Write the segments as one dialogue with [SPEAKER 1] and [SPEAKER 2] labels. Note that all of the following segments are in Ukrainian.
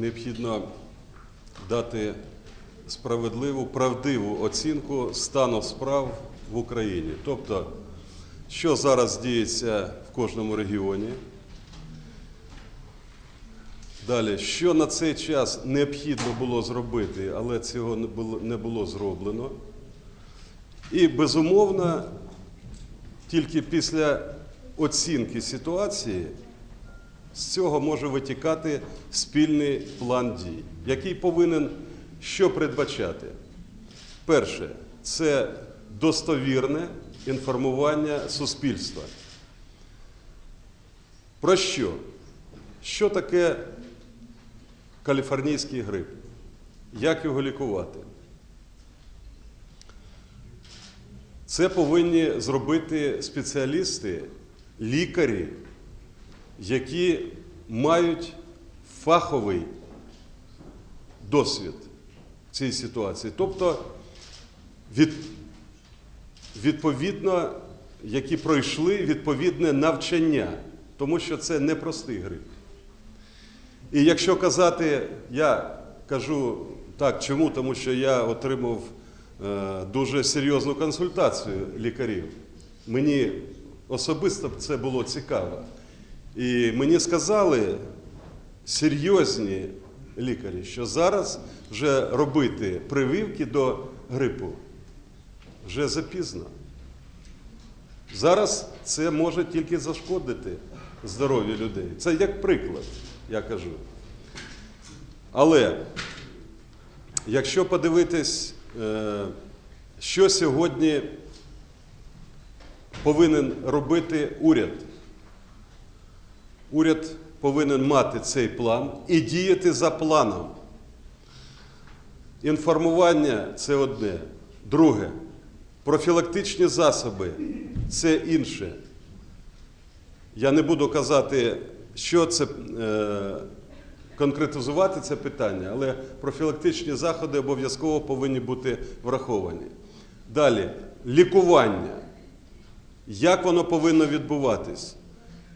[SPEAKER 1] необхідно дати справедливу, правдиву оцінку стану справ в Україні. Тобто, що зараз діється в кожному регіоні. Далі, що на цей час необхідно було зробити, але цього не було, не було зроблено. І безумовно, тільки після оцінки ситуації з цього може витікати спільний план дій, який повинен що передбачати? Перше, це достовірне інформування суспільства. Про що? Що таке каліфорнійський грип? Як його лікувати? Це повинні зробити спеціалісти, лікарі, які мають фаховий досвід цій ситуації. Тобто, від, відповідно, які пройшли відповідне навчання, тому що це непростий грип. І якщо казати, я кажу так, чому? Тому що я отримав е, дуже серйозну консультацію лікарів. Мені особисто це було цікаво. І мені сказали серйозні лікарі, що зараз вже робити прививки до грипу вже запізно. Зараз це може тільки зашкодити здоров'ю людей. Це як приклад, я кажу. Але якщо подивитись, е, що сьогодні повинен робити уряд, уряд повинен мати цей план і діяти за планом. Інформування це одне. Друге, профілактичні засоби це інше. Я не буду казати, що це е, конкретизувати це питання, але профілактичні заходи обов'язково повинні бути враховані. Далі, лікування. Як воно повинно відбуватись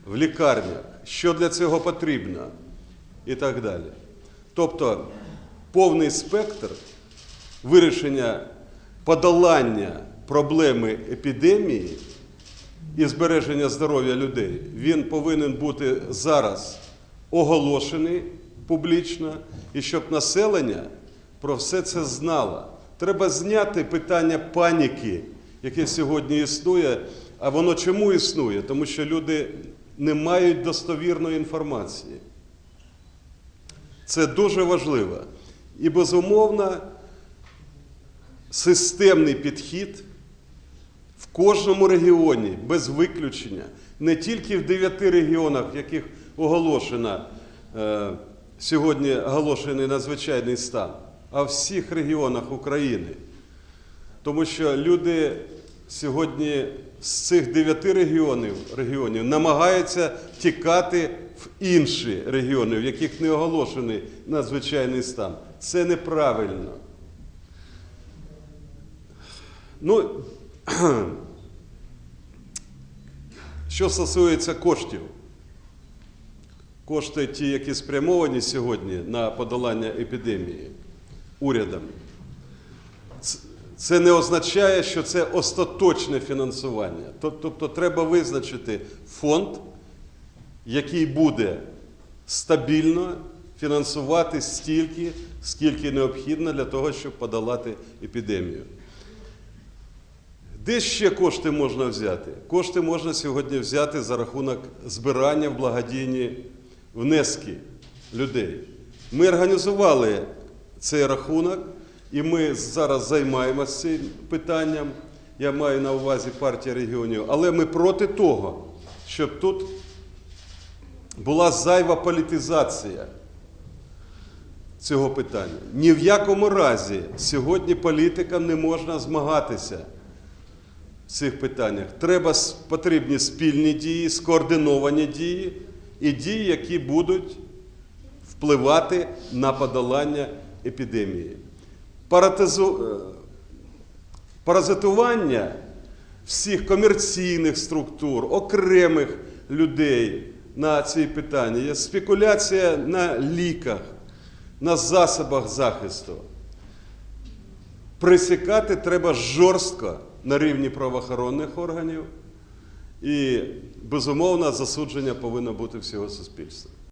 [SPEAKER 1] в лікарнях, що для цього потрібно і так далі. Тобто повний спектр вирішення подолання проблеми епідемії і збереження здоров'я людей, він повинен бути зараз оголошений публічно, і щоб населення про все це знало. Треба зняти питання паніки, яке сьогодні існує. А воно чому існує? Тому що люди не мають достовірної інформації. Це дуже важливо. І безумовно, системний підхід в кожному регіоні без виключення, не тільки в дев'яти регіонах, в яких оголошено е, сьогодні оголошений надзвичайний стан, а в всіх регіонах України. Тому що люди сьогодні з цих дев'яти регіонів, регіонів намагаються тікати в інші регіони, в яких не оголошений надзвичайний стан. Це неправильно. Ну, що стосується коштів, кошти ті, які спрямовані сьогодні на подолання епідемії урядом, це не означає, що це остаточне фінансування. Тобто треба визначити фонд, який буде стабільно фінансувати стільки, скільки необхідно для того, щоб подолати епідемію. Де ще кошти можна взяти? Кошти можна сьогодні взяти за рахунок збирання в благодійні внески людей. Ми організували цей рахунок, і ми зараз займаємося цим питанням. Я маю на увазі партія регіонів, але ми проти того, щоб тут була зайва політизація цього питання. Ні в якому разі сьогодні політикам не можна змагатися в цих питаннях. Треба потрібні спільні дії, скоординовані дії і дії, які будуть впливати на подолання епідемії. Паратизу... е, Паразитування всіх комерційних структур, окремих людей на ці питання, є спекуляція на ліках. на засобах захисту. Присікати треба жорстко на рівні правоохоронних органів. І, безумовно, засудження повинно бути всього суспільства.